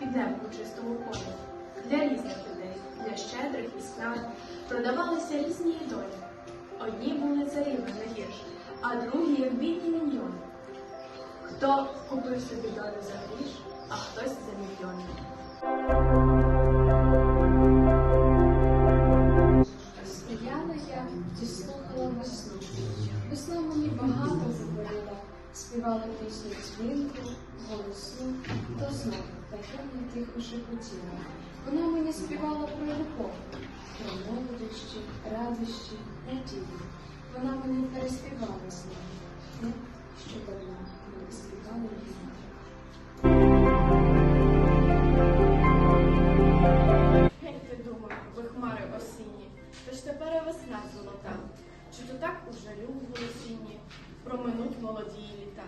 днем у чистому полі. Для різних людей, для щедрих і снад продавалися різні долі. Одні були царівни не гірше, а другі, як бідні міньйони. Хто купив собі долю за гріш, а хтось за мільйони. Стояла я і слухала весну. Весна мені багато говорила, співала пісню дзвінку, голосу, то знов таке не тихо шепотіла. Вона мені співала про любов, про молодощі, радощі, надії. Вона мені переспівала знову те, що давно не співала ж тепер весна золота. Чи то так у жалю в проминуть молоді літа?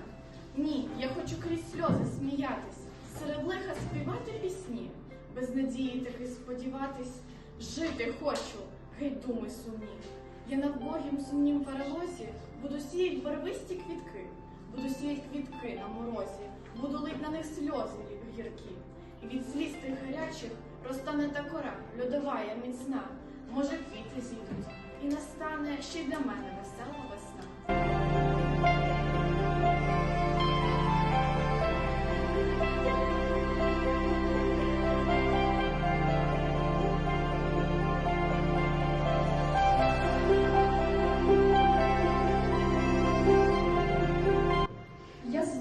Ні, я хочу крізь сльози сміятись, серед лиха співати пісні, без надії таки сподіватись, жити хочу, гей, думи сумні. Я на вбогім сумнім перелозі буду сіять барвисті квітки, буду сіять квітки на морозі, буду лить на них сльози гіркі. І від сліз тих гарячих розтане та кора, льодова я міцна, може квіти зійдуть, і настане ще й для мене весела весна.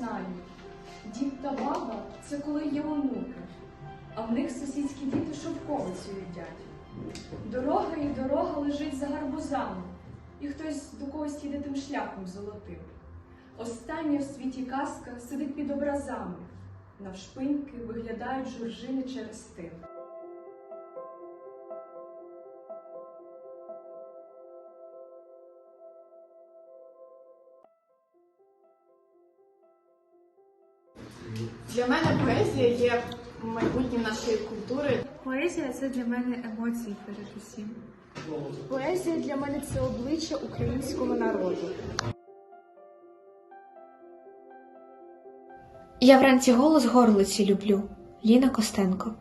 Я знаю, дід та баба це коли є онуки, а в них сусідські діти шовковицю їдять. Дорога і дорога лежить за гарбузами, і хтось до когось їде тим шляхом золотим. Остання в світі казка сидить під образами, навшпиньки виглядають журжини через тин. Для мене поезія є майбутнім нашої культури. Поезія це для мене емоції передусім. Поезія для мене це обличчя українського народу. Я вранці голос горлиці люблю. Ліна Костенко.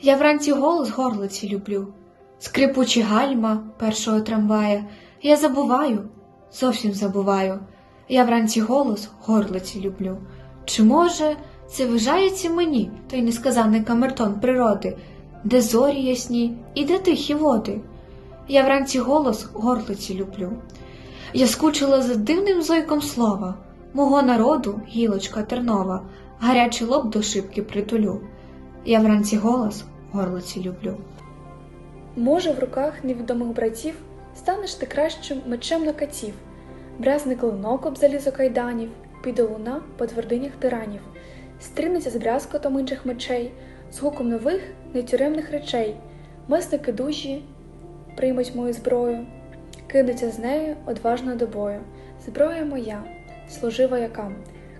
Я вранці голос горлиці люблю. Скрипучі гальма першого трамвая. Я забуваю, зовсім забуваю. Я вранці голос горлиці люблю. Чи може це вижається мені той несказаний камертон природи, де зорі ясні і де тихі води? Я вранці голос горлиці люблю. Я скучила за дивним зойком слова, мого народу гілочка тернова, гарячий лоб до шибки притулю. Я вранці голос горлиці люблю. Може, в руках невідомих братів станеш ти кращим мечем на катів, брязне клинок об залізо кайданів, піде луна по твердинях тиранів, стрінеться з брязкотом інших мечей, з гуком нових нетюремних речей, месники дужі приймуть мою зброю, кинуться з нею одважно до бою. Зброя моя, служи воякам,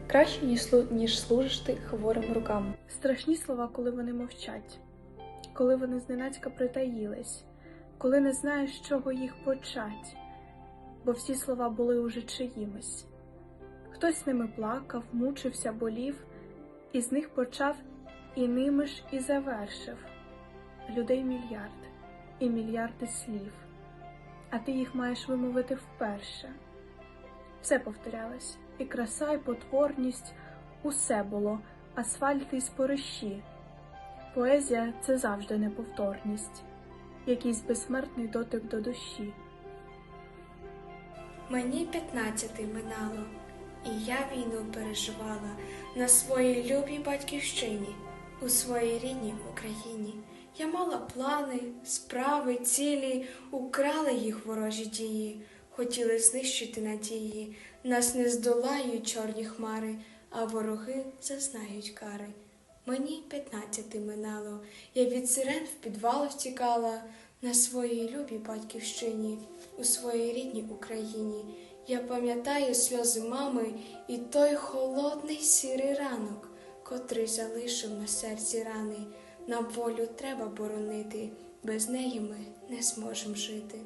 краще, ніж, ніж служиш ти хворим рукам. Страшні слова, коли вони мовчать, коли вони зненацька притаїлись, коли не знаєш, з чого їх почать, бо всі слова були уже чиїмись. Хтось ними плакав, мучився, болів, і з них почав, і ними ж і завершив. Людей мільярд, і мільярди слів, а ти їх маєш вимовити вперше. Все повторялось, і краса, і потворність, усе було, асфальт і спориші. Поезія це завжди неповторність, якийсь безсмертний дотик до душі. Мені п'ятнадцяти минало, і я війну переживала на своїй любій батьківщині, у своїй рідній Україні. Я мала плани, справи, цілі, украли їх ворожі дії, хотіли знищити надії. Нас не здолають чорні хмари, а вороги зазнають кари. Мені п'ятнадцяти минало, я від сирен в підвал втікала на своїй любій батьківщині, у своїй рідній Україні. Я пам'ятаю сльози мами і той холодний сірий ранок, котрий залишив на серці рани. Нам волю треба боронити, без неї ми не зможемо жити.